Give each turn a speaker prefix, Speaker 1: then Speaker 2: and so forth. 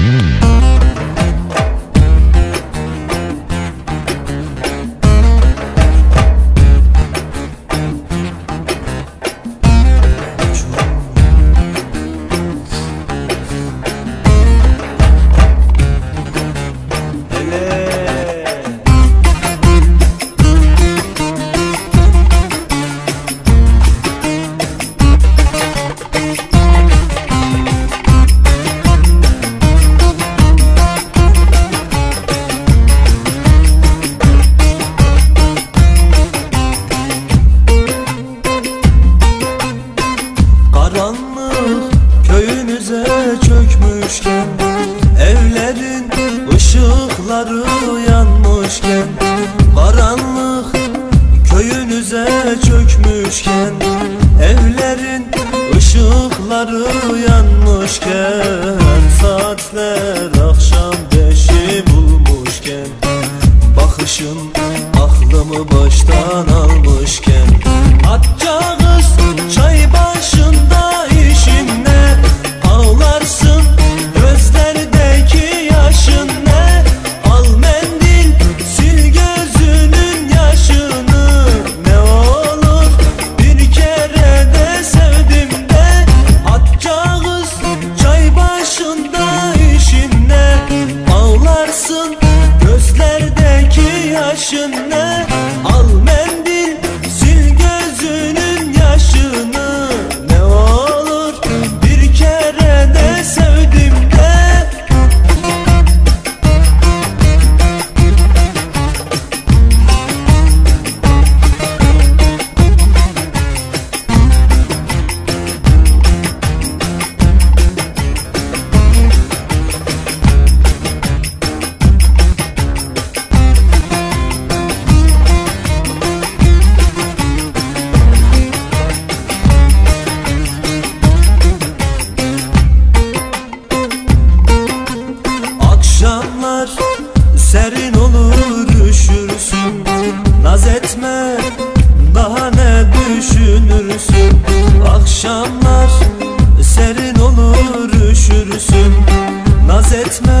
Speaker 1: Karanlık çökmüşken Evlerin ışıkları yanmışken Karanlık köyünüze çökmüşken Evlerin ışıkları yanmışken Saatler yaşın ne serin olur üşürsün. Naz etme daha ne düşünürsün? Akşamlar serin olur üşürsün. Naz etme